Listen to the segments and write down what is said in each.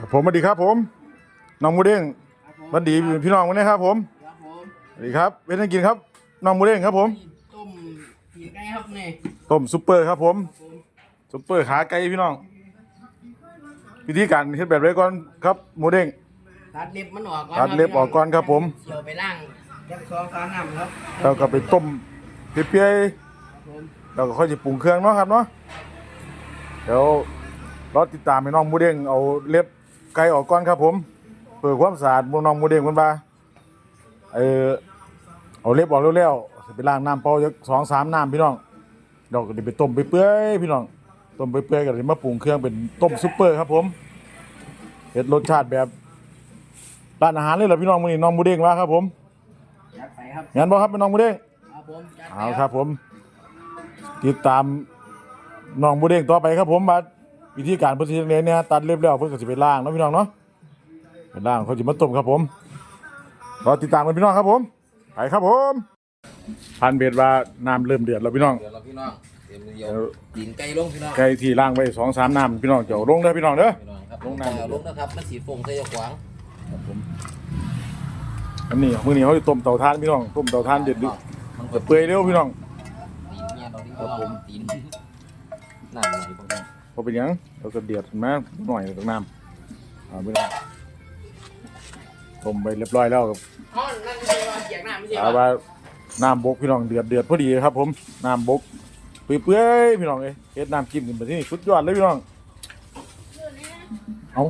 ผมสวัสดีครับ ผมน้องหมูเด้งครับผมสวัสดีพี่น้องวันนี้ครับ ผมครับผมสวัสดีครับเป็นยังกินครับน้องหมูเด้งครับ ผมต้มผีไก่ครับนี่ต้มซุปเปอร์ครับผมครับ ผมซุปเปอร์ขาไก่พี่น้องวิธีการเฮ็ดแบบไรก่อนครับหมูเด้งตัดเล็บมันออกก่อนตัดเล็บออกก่อนครับ ผมเดี๋ยวไปล่างจักซองสามน้ำครับแล้วก็ไปต้มเปรี้ยครับผมๆแล้วก็ค่อยจะปรุงเครื่องเนาะครับเนาะเดี๋ยวรอติดตามให้น้องหมูเด้งเอาเล็บ ไก่ออกก่อนครับผมเพื่อความสะอาดหมู่น้องหมูเด้งคนบ้าเออเอาเล็บออกเร็วๆสิไปล้างน้ำเปล่าจักสองสามน้ำพี่น้องเราก็ได้ไปต้มไปเปื่อยพี่น้องต้มไปเปื่อยก็ได้มาปรุงเครื่องเป็นต้มซุปเปอร์ครับผมเฮ็ดรสชาติแบบร้านอาหารเลยเหรอพี่น้องมื้อนี้น้องหมูเด้งว่าครับผมจัดไปครับงั้นบ่ครับเป็นน้องหมูเด้งครับผมจัดไปเอาครับผม ติดตามน้องหมูเด้งต่อไปครับผมว่า วิธีการเพิ่นสิเรียนเนี่ยตัดเล็บแล้วเพิ่นก็สิไปล้างเนาะพี่น้องเนาะไปล้างเขาสิมาต้มครับผมรอติดตามกันพี่น้องครับผมไปครับผมพันเบ็ดว่าน้ำเริ่มเดือดแล้วพี่น้องเดี๋ยวเราพี่น้องเตรียมเดียวเดี๋ยวตีนไก่ลงพี่น้องไก่ที่ล้างไว้สองสามน้ำพี่น้องเจ้าลงเด้อพี่น้องเด้อพี่น้องครับลงน้ำเอาลงนะครับมันสีฟงใส่ยาขวางอันนี้มื้อนี้เขาจะต้มเตาถ่านพี่น้องต้มเตาถ่านเด็ดดึกมันก็เปื่อยเร็วพี่น้องตีนเมียเราที่เราตีนน้ำหน่อยพวกนี้พ อเป็นหยังเราก็เดือดขึ้นมาหน่อยตรงน้ำเอาพี่น้องต้มไปเรียบร้อยแล้วครับอ๋อนั่นไม่ใช่ว่าเกียกน้ำไม่ใช่ถามว่าว่าน้ำบกพี่น้องเดือดเดือดพอดีครับ ผมน้ำบกเปื่อยๆพี่น้องเอ้ยเฮ็ดน้ำจิ้มกันไปที่นี่สุดยอดเลยพี่น้องเอา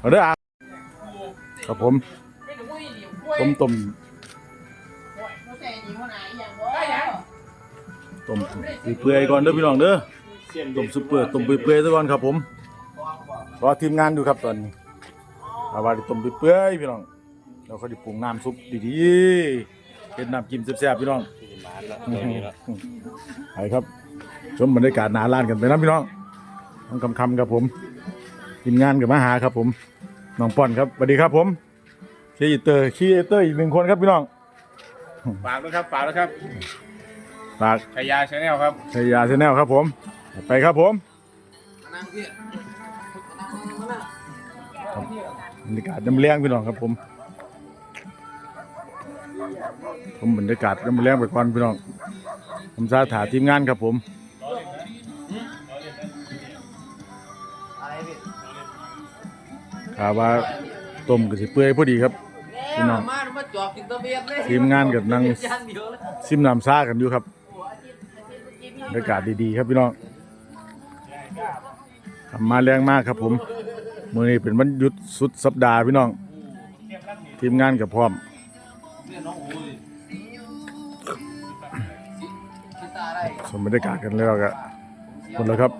เอาเด้ออะครับผมต้มต้มต้มเปื่อยๆก่อนเด้อพี่น้องเด้อ ต้มซุปเปอร์ต้มเปื่อยๆซะก่อนครับผมรอทีมงานอยู่ครับตอนนี้เอาว่าได้ต้มเปื่อยๆพี่น้องเราเขาจะปรุงน้ำซุปดีๆเฮ็ดน้ำจิ้มแซ่บๆพี่น้องไปครับชมบรรยากาศหน้าร้านกันไปนะพี่น้องน้องคำคำๆครับผมทีมงานกับมาหาครับผมน้องป้อนครับสวัสดีครับผมคีเตอร์คีเตอร์อีกหนึ่งคนครับพี่น้องฝากด้วยครับฝากด้วยครับฝากชายาชาแนลครับชายาชาแนลครับผม ไปครับผมนั่งพี่บรรยากาศยำเลี้ยงพี่น้องครับผม ผมบรรยากาศยำเลี้ยงไปก่อนพี่น้อง ผมสาถาทีมงานครับผมอะไรพี่ข่าวว่าต้มกับสิเปื่อยพอดีครับพี่น้องมามาจอบกินตะเบียบเลยทีมงานกับนางย่างเดียวเลยซิมน้ำซ่ากันอยู่ครับบรรยากาศดีๆครับพี่น้องทำ มาแรงมากครับผมมือนี้เป็นวันหยุดสุดสัปดาห์พี่น้อง ทีมงานกับพร้อมคิดตาได้สมบรรยากาศกันแล้วก็คนละครับ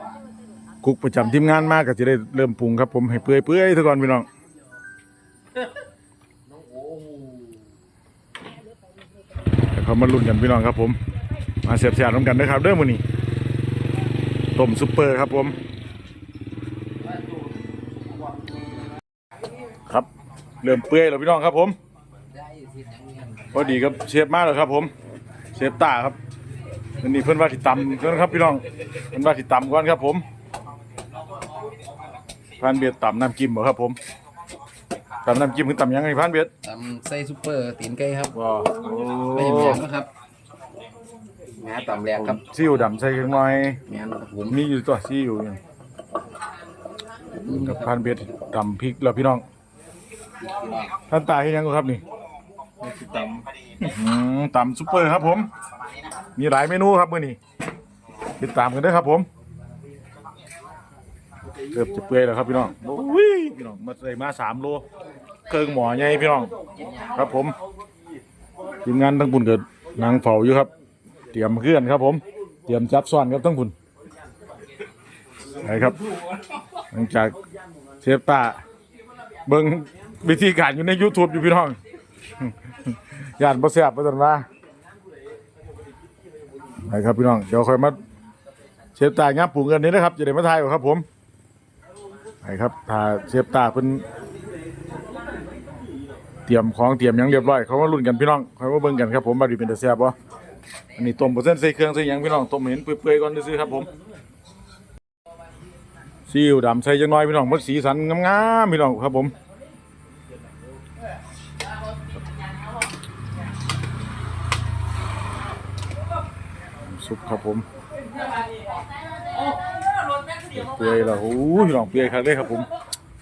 กุ๊กประจำทีมงานมากก็จะได้เริ่มปรุงครับผมให้เปื่อยเปื่อยๆซะก่อนพี่น้องแล้วเขามาลุ้นกันพี่น้องครับผม มาเสียบเสียบน้ำกันเด้อครับเด้อมือนี้ต้มซุปเปอร์ครับผม เริ่มเปื่อยแล้วพี่น้องครับ ผมได้สิอย่างเงี้ยพอดีครับเชฟมาแล้วครับ ผมเชฟตาครับอันนี้เพิ่นว่าสิตำเพิ่นครับพี่น้องเพิ่นว่าสิตำก่อนครับ ผมพันเบียดตำน้ำจิ้มบ่ครับ ผมตำน้ำจิ้มคือตำยังไงพันเบียดตำใส่ซุปเปอร์ตีนไก่ครับว้าโอ้ไม่แพงนะครับงาตำแรงครับซีอิ๊วดำใส่จังหน่อยงานครับผมมีอยู่ตัวซีอิ๊วอยู่กับพันเบียดตำพริกแล้วพี่น้องพี่น้อง ท่านตาเฮ็ดหยังครับนี่ตำตำซุปเปอร์ครับผม มีหลายเมนูครับมื้อนี้ติดตามกันเด้อครับผมเริ่มจะเปื่อยแล้วครับพี่น้องโอ้ยพี่น้องมาใส่มาสามโลเครื่องหมอใหญ่พี่น้อง ครับผมทีมงานทั้งบุญเกิดนางเฝ้าอยู่ครับ เตรียมเคลื่อนครับผม เตรียมจับซ้อนครับทั้งบุญไปครับ หลังจากเชฟตาเบิ่ง วิธีการอยู่ใน YouTube อยู่พี่น้องย่านบ่แซ่บบ่ซั่นว่าไปครับพี่น้อง เดี๋ยวค่อยมาเชฟตางับปรุงกันนี้นะครับจะได้มาทายเอาครับผมไปครับถ้าเชฟตาเพิ่นเตรียมของเตรียมยังเรียบร้อยเขามาลุ้นกันพี่น้องค่อยมาเบิ่งกันครับผมว่าดีเป็นตาแซ่บบ่อันนี้ต้มบ่เส้นใส่เครื่องใส่ยังพี่น้องต้มให้เห็นเปื่อยๆก่อนซื่อครับผมซีอิ๊วดำใส่จังน้อยพี่น้องมันสีสันงามๆพี่น้องครับผม ซุปครับผมเปื่อยแล้วโอ้ยพี่น้องเปื่อยครับเลยครับผม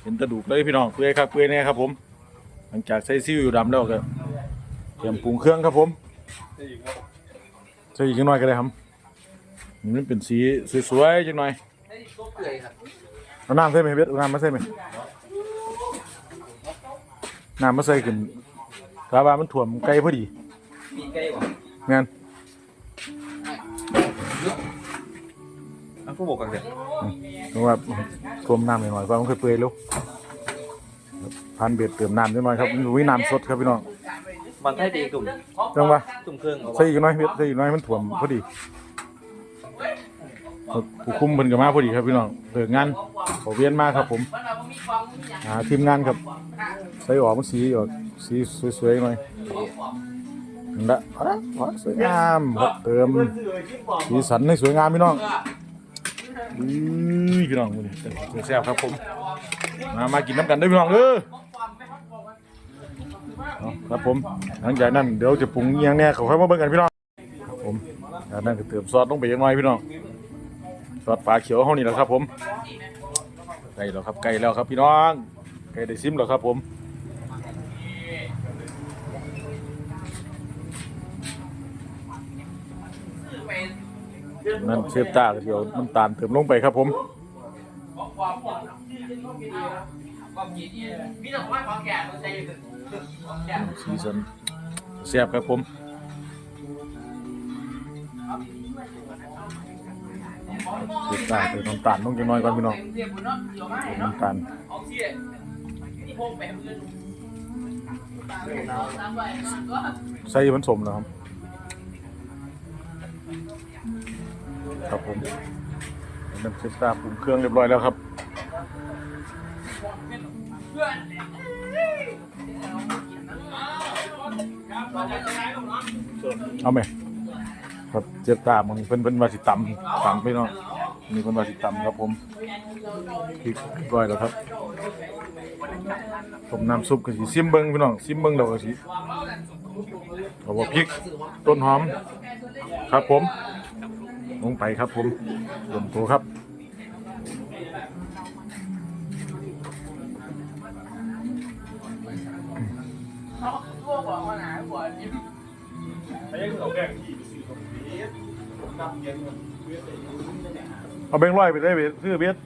เห็นกระดูกเลยพี่น้องเปื่อยครับเปื่อยแน่ครับผมหลังจากใส่ซีอิ๊วดำแล้วก็เตรียมปรุงเครื่องครับผมใส่อีกจังน้อยก็ได้ครับมันเป็นสีสวยๆจังหน่อยได้ก็เปื่อยครับเอาน้ำใส่ไหมเบ็ดเอาน้ำมาใส่ไหมน้ำมาใส่ขึ้นกาบามันถ่วมไก่พอดีมีใกล้กว่างั้น อันก็บอกกันเถอะเพราะว่าถ่วมน้ำหน่อยๆเพราะมันเคยเปื่อยแล้วพันเบ็ดเติมน้ำนิดหน่อยครับมันวิน้ำสดครับพี่น้องมันให้ตีตุ่มจังหวะตุ่มเครื่องเอาใส่อีกหน้อยเบ็ดใส่อีกหน้อยมันถ่วมพอดีผู้คุมเพิ่นก็มาพอดีครับพี่น้องเลิกงานขอเวียนมาครับผมหาทีมงานครับใส่ออกมันสีออกสีสวยๆหน่อยนั่นแหละพอแล้วพอแล้วสวยงามครับเติมสีสันให้สวยงามพี่น้อง อุ้ยพี่น้องมื้อนี้แซ่บครับผม มามากินน้ำกันเด้วยพี่น้องเด้อเอาครับผม หลังจากนั้นเดี๋ยวจะปรุงอิหยังแน่เขาค่อยมาเบิ่งกันพี่น้องครับผมจากนั้นก็เติมซอสลงไปยังน้อยพี่น้อง ซอสฝาเขียวเฮานี่แหละครับผม ใกล้แล้วครับใกล้แล้วครับพี่น้องใกล้ได้ซิมแล้วครับผม นั่นเชฟต้าเดี๋ยวน้ำตาลเติมลงไปครับผมมีซันใส่ของแก่สีสันแซ่บครับผมเชฟต้าเติมน้ำตาลลงจังน้อยก่อนพี่น้องน้ำตาลใส่ผสมนะครับ ครับผมน้ำเชฟต้าปรุงเครื่องเรียบร้อยแล้วครับเอาไหมครับเชฟต้ามันเป็นเป็นวาสิตำตำพี่น้องนี่เป็นวาสิตำครับผมพริกเรียบร้อยแล้วครับผมน้ำซุปก็สิซิมเบิ้งพี่น้องซิมเบิ้งแล้วก็สิเอาว่าพริกต้นหอม ครับผม ลงไปครับผมลงตัวครับพวกว่าหนาหัวจิ้มเอาแบงค์ร้อยไปได้เบสซื้อเบส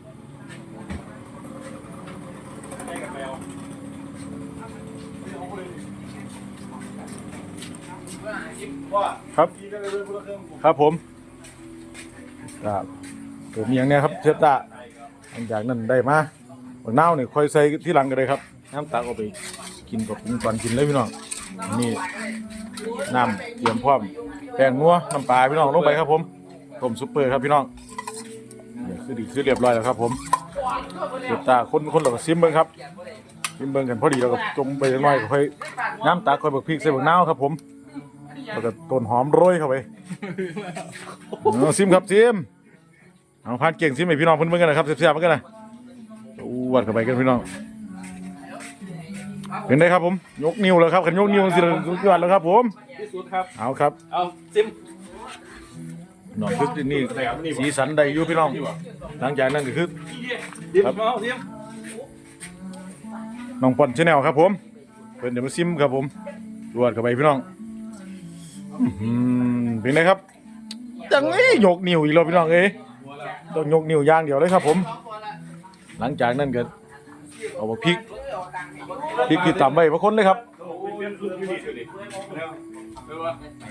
ครับ ครับผม ครับเติมอย่างเนี้ยครับเชฟตาหลังจากนั้นได้มาบักนาวเนี่ยค่อยใส่ที่หลังก็ได้ครับน้ำตักเอาไปกินกับปรุงก่อนกินเลยพี่น้องนี่น้ำเตรียมพร้อมแป้งนัวน้ำปลาพี่น้องลงไปครับผมต้มซุปเปอร์ครับพี่น้องเนี่ยคือดีคือเรียบร้อยแล้วครับ ผมเชฟตาคนคนเราก็ซิมเบิ้งครับซิมเบิ้งกันพอดีเราก็จมไปจักหน่อยก็ค่อยน้ำตักค่อยบักพริกใส่บักนาวครับผมแล้วก็ต้นหอมโรยเข้าไปซิมครับซิม เอาพานเก่งซิมให้พี่น้องเพื่อนๆกันนะครับเสียบๆมันกันนะอู้วัดเข้าไปกันพี่น้องเป็นไงครับผม ยกนิ้วแล้วครับขันยกนิ้วสิสุดยอดแล้วครับ ผมที่สุดครับเอาครับเอาซิมน้องคือนี่สีสันได้อยู่พี่น้องหลังจากนั้นก็คือซิมเอาซิมน้องปอนชาแนลครับ ผมเพิ่นเดี๋ยวมาซิมครับผมรวดเข้าไปพี่น้องอื้อหือเป็นไงครับจังนี้ยกนิ้วอีกแล้วพี่น้องเอ้ย ต้องยกนิ้วย่างเดียวเลยครับ ผม หลังจากนั้นก็เอามาพริกพริกที่ตำไว้พระคนเลยครับ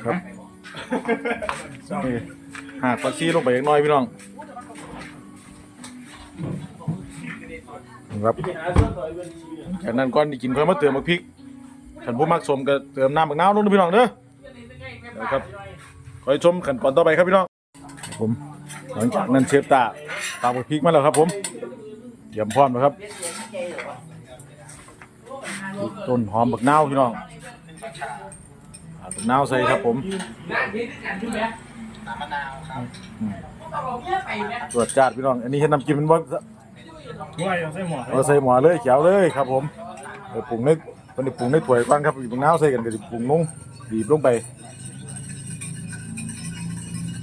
ครับนี่หากผักชีลงไปอีกหน้อยพี่น้องครับจากนั้นก่อนที่กินค่อยมาเติมมะพริกขันผู้มักสมก็เติมน้ำบักน้าวลงด้วยพี่น้องเด้อครับคอยชมขันตอนต่อไปครับพี่น้องผม หลังจากนั้นเชฟตาตามมะพริกมาแล้วครับผมเตรียมพร้อมแล้วครับพริกต้นหอมบักนาวพี่น้องอ่าบักนาวใส่ครับผมงานที่ด้วยกันใช่ไหมน้ำมะนาวครับต้องเอาเมียไปไหมตรวจจัดพี่น้อง อันนี้เห็นน้ำจิ้มมันบ่ว่าอย่างไส้หมอเอาใส่หม้อเลยเขียวเลยครับผมเออปรุงในวันนี้ปรุงในถ้วยก่อนครับอีกบางน้าวใส่กันก็สิปรุงลงบีบลงไป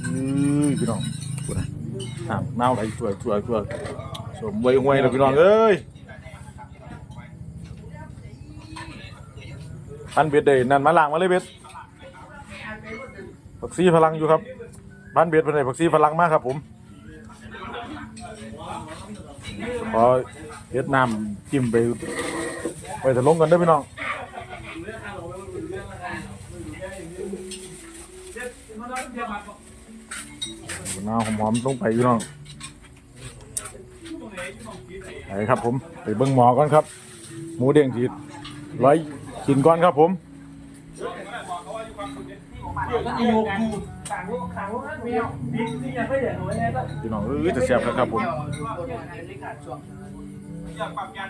อื้อพี่น้อง พูดนะน้ำน้าวไหลถวยถวยถวยสมไว้ห่วยเลยพี่น้องเอ้ยพันเบ็ดเดยนั่นมาล้างมาเลยเบ็ดผักซีพลังอยู่ครับพันเบ็ดเป็นไงผักซีพลังมากครับผมพอเวียดนามจิ้มไปไปถลงกันเด้พี่น้อง น้าหอมๆลงไปพี่น้องไปครับผม ไปเบิ้งหมอก่อนครับ หมูเด้งทีร้อยกินก่อนครับผมพี่น้องเอ้ยจะเสียบครับผมอยากปรับยัน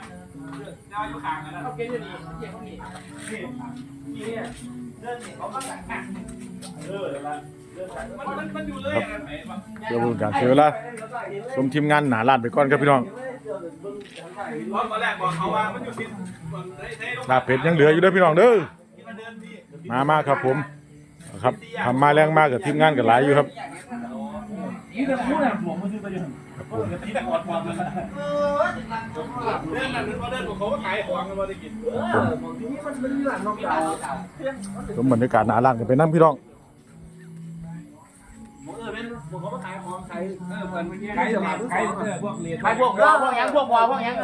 เดี๋ยวอยู่ข้างกันนะเขาเกณฑ์อยู่นี่เกี่ยวเขานี่นี่นี่เนี่ยเดินนี่เขาก็สั่งอะเออเดี๋ยว ละมันมันมันอยู่เลยอะไหนวะเดี๋ยวเบิ่งการเสียเวลาชมทีมงานหนาลานไปก่อนครับพี่น้องตอนแรกบอกเขาว่ามันอยู่ที่ลาบเป็ดยังเหลืออยู่เด้อพี่น้องเด้อมามาครับผมครับทำมาแรงมากกับทีมงานกับหลายอยู่ครับนี่จะพูดอะผมมันคือประโยชน์ครับผมเดินนั่นนึกว่าเดินของเขาก็ขายของกันมาได้กินชมบรรยากาศหนาลานกันไปนั่งพี่น้อง ขายสมาขายพวกเรียนขายพวกพวกยังพวกวอพวกยัง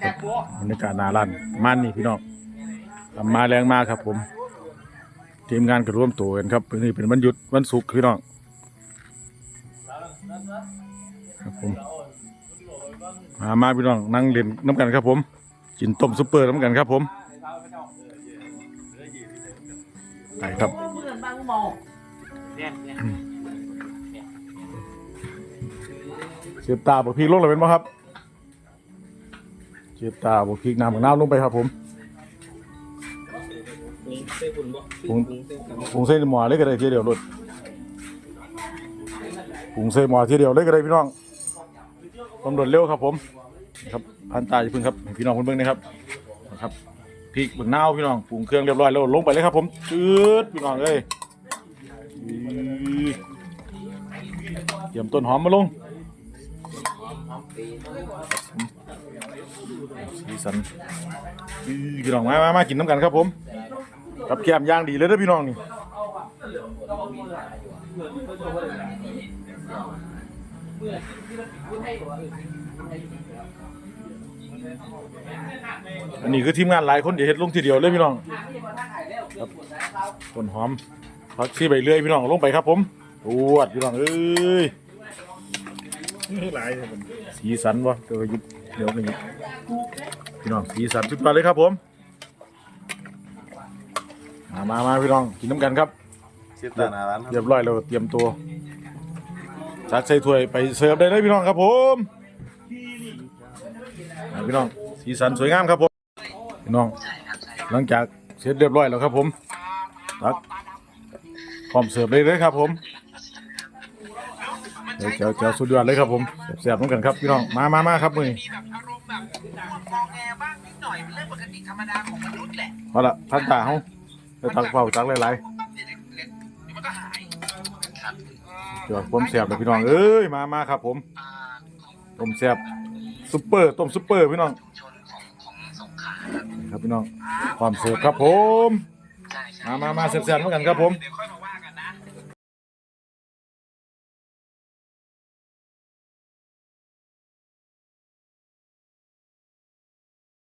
แจกพวกบรรยากาศหนาลานมันนี่พี่น้องทำมาแรงมากครับผม ทีมงานก็ร่วมตัวกันครับนี่เป็นวันหยุดวันศุกร์พี่น้องครับผมมามาพี่น้องนั่งเล่นน้ำกันครับผมกินต้มซุปเปอร์น้ำกันครับผมไปครับ เพื่อนบางมอเนี่ยเนี่ยเสียบตาบกพริกลงเลยเป็นไหมครับเสียบตาบกพริกน้ำบักน้ำลงไปครับผมเส้นคุณบ่ปรุงปรุงเส้นหม้อเลยก็ได้ทีเดียวรถปรุงเส้นหม้อทีเดียวเลยก็ได้พี่น้องตำรวจเร็วครับผมครับพันตาอย่าเพึ่งครับให้พี่น้องคนเบิ่งนะครับนะครับพริกบักนาวพี่น้องปรุงเครื่องเรียบร้อยแล้วลงไปเลยครับ ผมจืดพี่น้องเอ้ยอื้อเตรียมต้นหอมมาลง สีสันอื้อพี่น้องมามามากินน้ำกันครับผมกับแกมย่างดีเลยเด้อพี่น้องนี่อันนี้คือทีมงานหลายคนเดี๋ยวเฮ็ดลงทีเดียวเลยพี่น้องครับต้นหอมผักชีใบเลื่อยพี่น้องลงไปครับผมปวดพี่น้องเอ้ย หลายเลยผมสีสันวะเดี๋ยวหยิบเดี๋ยวไปหยิบพี่น้องสีสันสุดยอดเลยครับผมมามามาพี่น้องกินน้ำกันครับเสียตาหน้าร้านครับเรียบร้อยแล้วก็เตรียมตัวจัดใส่ถ้วยไปเสิร์ฟได้เลยพี่น้องครับผมอ่าพี่น้องสีสันสวยงามครับผมพี่น้อง หลังจากเสร็จเรียบร้อยแล้วครับผมตักพร้อมเสิร์ฟเลยเลยครับผม เดี๋ยวเจ้าเจ้าสุดยอดเลยครับผมแซ่บๆเหมือนกันครับพี่น้องมามามาครับมือนี้แบบอารมณ์แบบมองแงบ้างนิดหน่อยเป็นเรื่องปกติธรรมดาของมนุษย์แหละเอาละพันตาเฮาไปตักเป่าตักหลายเดี๋ยวมันก็หายๆเดี๋ยวผมแซ่บเลยพี่น้องเอ้ยมามาครับ ผมต้มแซ่บซุปเปอร์ต้มซุปเปอร์พี่น้องครับพี่น้องความเสิร์ฟครับผมมามามาแซ่บๆเหมือนกันครับผม เดี๋ยวค่อยมา